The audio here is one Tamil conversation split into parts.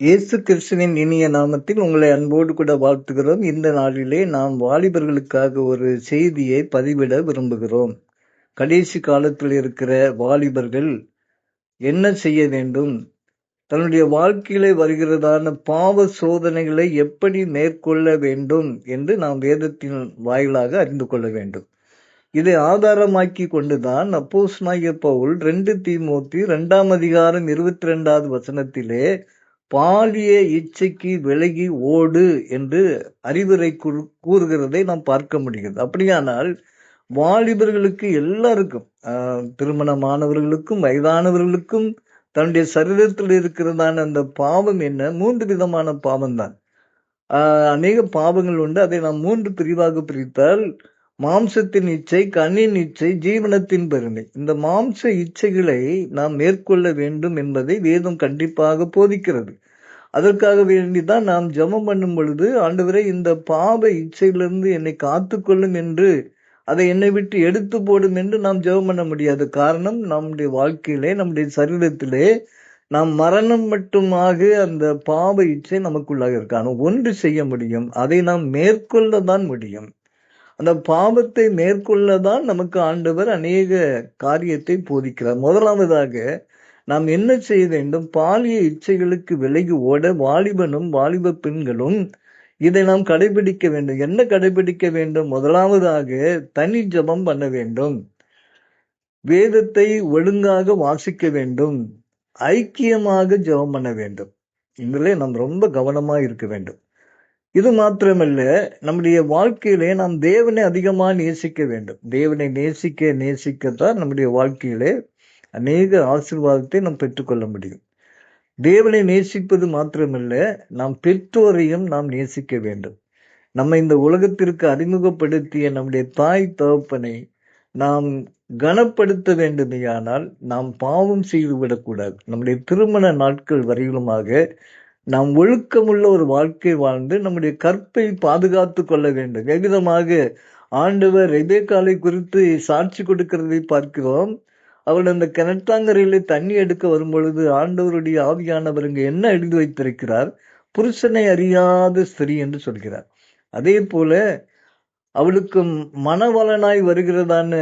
இயேசு கிறிஸ்துவின் இனிய நாமத்தில் உங்களை அன்போடு கூட வாழ்த்துகிறோம். இந்த நாளிலே நாம் வாலிபர்களுக்காக ஒரு செய்தியை பதிவிட விரும்புகிறோம். கடைசி காலத்தில் இருக்கிற வாலிபர்கள் என்ன செய்ய வேண்டும்? தன்னுடைய வாழ்க்கையிலே வருகிறதான பாவ சோதனைகளை எப்படி மேற்கொள்ள வேண்டும் என்று நாம் வேதத்தின் வாயிலாக அறிந்து கொள்ள வேண்டும். இதை ஆதாரமாக்கி கொண்டுதான் அப்போஸ் பவுல் ரெண்டு தீமூர்த்தி ரெண்டாம் அதிகாரம் இருபத்தி ரெண்டாவது வசனத்திலே பாலிய இச்சைக்கு விலகி ஓடு என்று அறிவுரை கூறுகிறதை நாம் பார்க்க முடிகிறது. அப்படியானால் வாலிபர்களுக்கு எல்லாருக்கும் திருமணமானவர்களுக்கும் வயதானவர்களுக்கும் தன்னுடைய சரீரத்தில் இருக்கிறதான அந்த பாவம் என்ன? மூன்று விதமான பாவம் தான் அநேக பாவங்கள் உண்டு. அதை நாம் மூன்று பிரிவாக பிரித்தால் மாம்சத்தின் இச்சை கண்ணின் இச்சை ஜீவனத்தின் பெருமை. இந்த மாம்ச இச்சைகளை நாம் மேற்கொள்ள வேண்டும் என்பதை வேதம் கண்டிப்பாக போதிக்கிறது. அதற்காக வேண்டிதான் நாம் ஜெபம் பண்ணும் பொழுது ஆண்டவரே இந்த பாவ இச்சையிலிருந்து என்னை காத்துக்கொள்ளும் என்று அதை என்னை விட்டு எடுத்து போடும் என்று நாம் ஜெபம் பண்ண முடியாது. காரணம் நம்முடைய வாழ்க்கையிலே நம்முடைய சரீரத்திலே நாம் மரணம் மட்டுமாக அந்த பாவ இச்சை நமக்குள்ளாக இருக்கான ஒன்று செய்ய முடியும். அதை நாம் மேற்கொள்ள தான் முடியும். அந்த பாவத்தை மேற்கொள்ளதான் நமக்கு ஆண்டவர் அநேக காரியத்தை போதிக்கிறார். முதலாவதாக நாம் என்ன செய்ய வேண்டும்? பாலிய இச்சைகளுக்கு விலகி ஓட வாலிபனும் வாலிப பெண்களும் இதை நாம் கடைபிடிக்க வேண்டும். என்ன கடைபிடிக்க வேண்டும்? முதலாவதாக தனி ஜபம் பண்ண வேண்டும். வேதத்தை ஒழுங்காக வாசிக்க வேண்டும். ஐக்கியமாக ஜபம் பண்ண வேண்டும். இதிலே நாம் ரொம்ப கவனமாக இருக்க வேண்டும். இது மாத்திரமல்ல நம்முடைய வாழ்க்கையிலே நாம் தேவனை அதிகமாக நேசிக்க வேண்டும். தேவனை நேசிக்க நேசிக்கத்தான் நம்முடைய வாழ்க்கையிலே அநேக ஆசிர்வாதத்தை நாம் பெற்றுக்கொள்ள முடியும். தேவனை நேசிப்பது மாத்திரமல்ல நாம் பெற்றோரையும் நாம் நேசிக்க வேண்டும். நம்ம இந்த உலகத்திற்கு அறிமுகப்படுத்திய நம்முடைய தாய் தகப்பனை நாம் கனப்படுத்த வேண்டுமையானால் நாம் பாவம் செய்து விடக்கூடாது நம்முடைய திருமண நாட்கள் வரையிலுமாக நாம் ஒழுக்கமுள்ள ஒரு வாழ்க்கை வாழ்ந்து நம்முடைய கற்பை பாதுகாத்து கொள்ள வேண்டும். எவ்விதமாக ஆண்டவர் ரெபேக்காலை குறித்து சாட்சி கொடுக்கிறதை பார்க்கிறோம். அவள் அந்த கிணற்றாங்கரையில தண்ணி எடுக்க வரும் பொழுது ஆண்டவருடைய ஆவியானவர் இங்கு என்ன எழுதி வைத்திருக்கிறார்? புருஷனை அறியாத ஸ்திரீ என்று சொல்கிறார். அதே போல அவளுக்கு மனவளனாய் வருகிறதான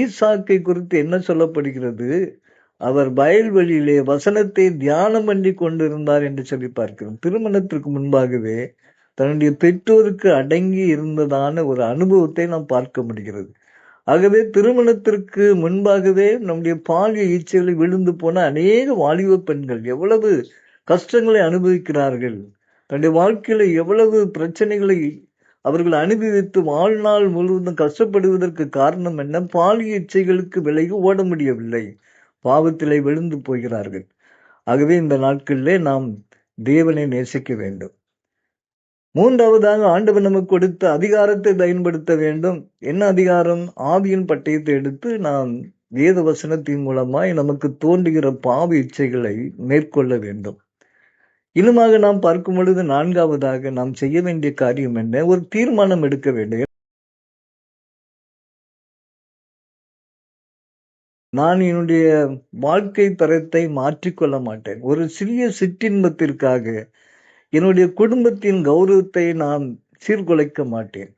ஈசாக்கை குறித்து என்ன சொல்லப்படுகிறது? அவர் வயல்வெளியிலே வசனத்தை தியானம் பண்ணி கொண்டிருந்தார் என்று சொல்லி பார்க்கிறோம். திருமணத்திற்கு முன்பாகவே தன்னுடைய பெற்றோருக்கு அடங்கி இருந்ததான ஒரு அனுபவத்தை நாம் பார்க்க முடிகிறது. ஆகவே திருமணத்திற்கு முன்பாகவே நம்முடைய பாலிய ஈச்சைகளை விழுந்து போன அநேக வாலிப பெண்கள் எவ்வளவு கஷ்டங்களை அனுபவிக்கிறார்கள். தன்னுடைய வாழ்க்கையில எவ்வளவு பிரச்சனைகளை அவர்கள் அனுபவித்து வாழ்நாள் முழுவதும் கஷ்டப்படுவதற்கு காரணம் என்ன? பாலிய இச்சைகளுக்கு விலகி ஓட முடியவில்லை. பாவத்திலே விழுந்து போகிறார்கள். ஆகவே இந்த நாட்களிலே நாம் தேவனை நேசிக்க வேண்டும். மூன்றாவதாக ஆண்டவர் நமக்கு கொடுத்த அதிகாரத்தை பயன்படுத்த வேண்டும். என்ன அதிகாரம்? ஆவியின் பட்டயத்தை எடுத்து நாம் வேத வசனத்தின் மூலமாய் நமக்கு தோன்றுகிற பாவ இச்சைகளை மேற்கொள்ள வேண்டும். இன்னுமாக நாம் பார்க்கும் பொழுது நான்காவதாக நாம் செய்ய வேண்டிய காரியம் என்ன? ஒரு தீர்மானம் எடுக்க வேண்டும். நான் என்னுடைய வாழ்க்கை தரத்தை மாற்றிக்கொள்ள மாட்டேன். ஒரு சிறிய சிற்றின்பத்திற்காக என்னுடைய குடும்பத்தின் கௌரவத்தை நான் சீர்குலைக்க மாட்டேன்.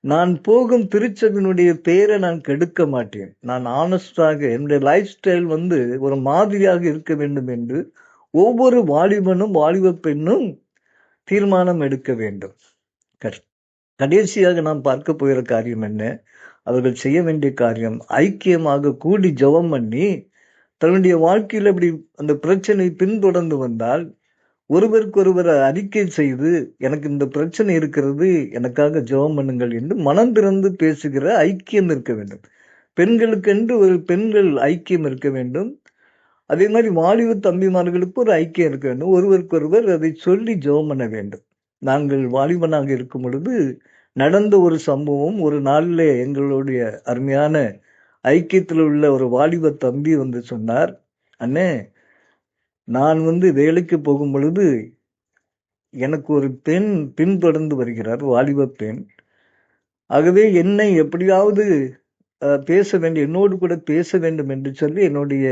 நான் போகும் திருச்சபினுடைய பெயரை நான் கெடுக்க மாட்டேன். நான் ஆனஸ்டாக என்னுடைய லைஃப் ஸ்டைல் வந்து ஒரு மாதிரியாக இருக்க வேண்டும் என்று ஒவ்வொரு வாலிபனும் வாலிப பெண்ணும் தீர்மானம் எடுக்க வேண்டும். கடைசியாக நாம் பார்க்க போகிற காரியம் என்ன? அவர்கள் செய்ய வேண்டிய காரியம் ஐக்கியமாக கூடி ஜபம் பண்ணி தன்னுடைய வாழ்க்கையில் இப்படி அந்த பிரச்சனை பின்தொடர்ந்து வந்தால் ஒருவருக்கொருவர் அறிக்கை செய்து எனக்கு இந்த பிரச்சனை இருக்கிறது எனக்காக ஜெபம் பண்ணுங்கள் என்று மனம் திறந்து பேசுகிற ஐக்கியம் இருக்க வேண்டும். பெண்களுக்கென்று ஒரு பெண்கள் ஐக்கியம் இருக்க வேண்டும். அதே மாதிரி வாலிப தம்பிமார்களுக்கு ஒரு ஐக்கியம் இருக்க வேண்டும். ஒருவருக்கொருவர் அதை சொல்லி ஜெபம் பண்ண வேண்டும். நாங்கள் வாலிபனாக இருக்கும் பொழுது நடந்த ஒரு சம்பவம் ஒரு நாளில் எங்களுடைய அருமையான ஐக்கியத்தில் உள்ள ஒரு வாலிப தம்பி வந்து சொன்னார் அண்ணே நான் வந்து வேலைக்கு போகும் பொழுது எனக்கு ஒரு பெண் பின்தொடர்ந்து வருகிறார் வாலிப பெண். ஆகவே என்னை எப்படியாவது பேச வேண்டும் என்னோடு கூட பேச வேண்டும் என்று சொல்லி என்னுடைய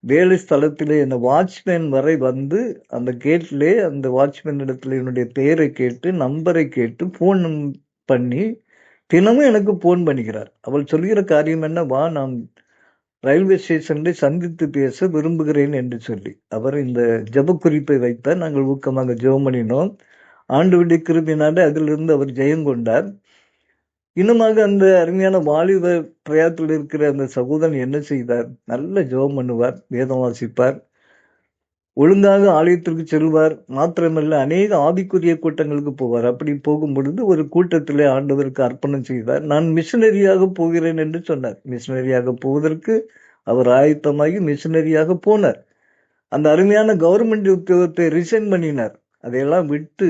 வேலை ஸ்தலத்திலே அந்த வாட்ச்மேன் வரை வந்து அந்த கேட்லே அந்த வாட்ச்மேன் இடத்துல என்னுடைய பெயரை கேட்டு நம்பரை கேட்டு ஃபோன் பண்ணி தினமும் எனக்கு ஃபோன் பண்ணிக்கிறார் அவள் சொல்கிற காரியம் என்ன? வா நான் ரயில்வே ஸ்டேஷனில் சந்தித்து பேச விரும்புகிறேன் என்று சொல்லி. அவர் இந்த ஜெப குறிப்பை வைத்தார். நாங்கள் ஊக்கமாக ஜெபம் பண்ணினோம். ஆண்டு கிருபினாலே அதிலிருந்து அவர் ஜெயம் கொண்டார். இன்னுமாக அந்த அருமையான வாலிப பிரயாத்தில் இருக்கிற அந்த சகோதரன் என்ன செய்தார்? நல்ல ஜெபம் பண்ணுவார் வேதம் வாசிப்பார் ஒழுங்காக ஆலயத்திற்கு செல்வார். மாத்திரமல்ல அநேக ஆவிக்குரிய கூட்டங்களுக்கு போவார். அப்படி போகும் பொழுது ஒரு கூட்டத்திலே ஆண்டவருக்கு அர்ப்பணம் செய்தார். நான் மிஷனரியாக போகிறேன் என்று சொன்னார். மிஷனரியாக போவதற்கு அவர் ஆயத்தமாகி மிஷனரியாக போனார். அந்த அருமையான கவர்மெண்ட் உத்தியோகத்தை ரிசைன் பண்ணினார். அதையெல்லாம் விட்டு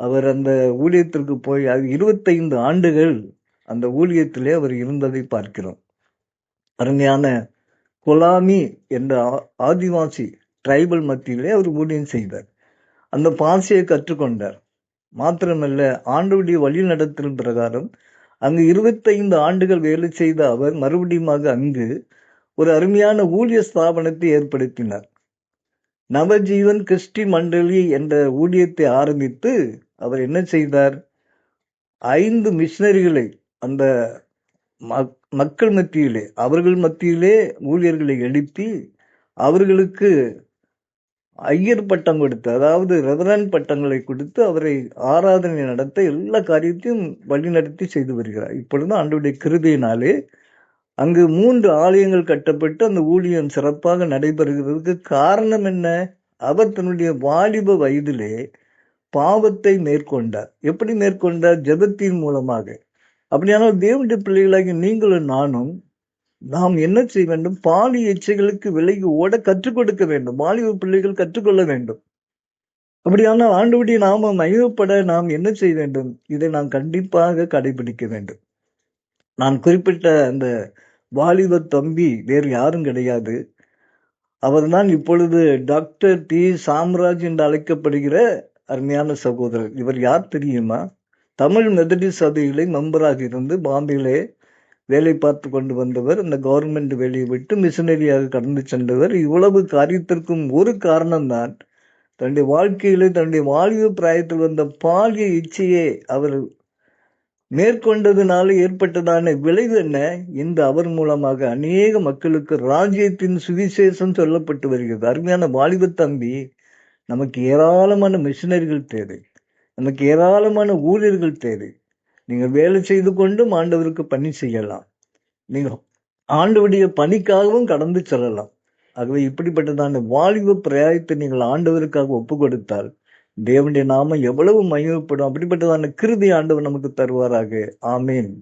அவர் அந்த ஊழியத்திற்கு போய் அது இருபத்தைந்து ஆண்டுகள் அந்த ஊழியத்திலே அவர் இருந்ததை பார்க்கிறோம். அருமையான கொலாமி என்ற ஆ- ஆதிவாசி டிரைபல் மத்தியிலே அவர் ஊழியம் செய்தார். அந்த பாசையை கற்றுக்கொண்டார். மாத்திரமல்ல ஆண்டுடைய வழி நடத்தல் பிரகாரம் அங்கு இருபத்தைந்து ஆண்டுகள் வேலை செய்த அவர் மறுபடியுமாக அங்கு ஒரு அருமையான ஊழிய ஸ்தாபனத்தை ஏற்படுத்தினார். நவஜீவன் கிறிஸ்டி மண்டலி என்ற ஊழியத்தை ஆரம்பித்து அவர் என்ன செய்தார்? ஐந்து மிஷினரிகளை அந்த மக்- மக்கள் மத்தியிலே அவர்கள் மத்தியிலே ஊழியர்களை எழுப்பி அவர்களுக்கு ஐயர் பட்டம் கொடுத்து அதாவது ரெவரன் பட்டங்களை கொடுத்து அவரை ஆராதனை நடத்த எல்லா காரியத்தையும் வழிநடத்தி செய்து வருகிறார். இப்பொழுது ஆண்டுடைய கிருதியினாலே அங்கு மூன்று ஆலயங்கள் கட்டப்பட்டு அந்த ஊழியம் சிறப்பாக நடைபெறுகிறதுக்கு காரணம் என்ன? அவர் தன்னுடைய வாலிப வயதிலே பாவத்தை மேற்கொண்டார். எப்படி மேற்கொண்டார்? ஜெபத்தின் மூலமாக. அப்படியானால் தேவனுடைய பிள்ளைகளாகி நீங்களும் நானும் நாம் என்ன செய்ய வேண்டும்? பாலி இச்சைகளுக்கு விலகி ஓட கற்றுக் கொடுக்க வேண்டும். வாலிப பிள்ளைகள் கற்றுக்கொள்ள வேண்டும். அப்படியானால் ஆண்டுபடி நாம மயப்பட நாம் என்ன செய்ய வேண்டும்? இதை நாம் கண்டிப்பாக கடைபிடிக்க வேண்டும். நான் குறிப்பிட்ட அந்த வாலிப தம்பி வேறு யாரும் கிடையாது. அவர்தான் இப்பொழுது டாக்டர் டி. சாம்ராஜ் என்று அழைக்கப்படுகிற அருமையான சகோதரர். இவர் யார் தெரியுமா? தமிழ் மெதடிஸ்ட் சபையிலே மெம்பராக இருந்து பாம்பேயிலே வேலை பார்த்து கொண்டு வந்தவர் அந்த கவர்மெண்ட் வேலையை விட்டு மிஷினரியாக கடந்து சென்றவர். இவ்வளவு காரியத்திற்கும் ஒரு காரணம்தான். தன்னுடைய வாழ்க்கையிலே தன்னுடைய வாலிப பிராயத்தில் வந்த பாலிய இச்சையே அவர் மேற்கொண்டதுனால ஏற்பட்டதான விளைவு என்ன? இந்த அவர் மூலமாக அநேக மக்களுக்கு ராஜ்யத்தின் சுவிசேஷம் சொல்லப்பட்டு வருகிறது. அருமையான வாலிப தம்பி நமக்கு ஏராளமான மிஷினரிகள் தேவை. நமக்கு ஏராளமான ஊழியர்கள் தேவை. நீங்கள் வேலை செய்து கொண்டும் ஆண்டவருக்கு பணி செய்யலாம். நீங்கள் ஆண்டவருடைய பணிக்காகவும் கடந்து செல்லலாம். ஆகவே இப்படிப்பட்டதான வாலிப பிரயாயத்தை நீங்கள் ஆண்டவருக்காக ஒப்பு கொடுத்தால் தேவனுடைய நாமம் எவ்வளவு மகிமைப்படும். அப்படிப்பட்டதான கிருதி ஆண்டவர் நமக்கு தருவாராக. ஆமேன்.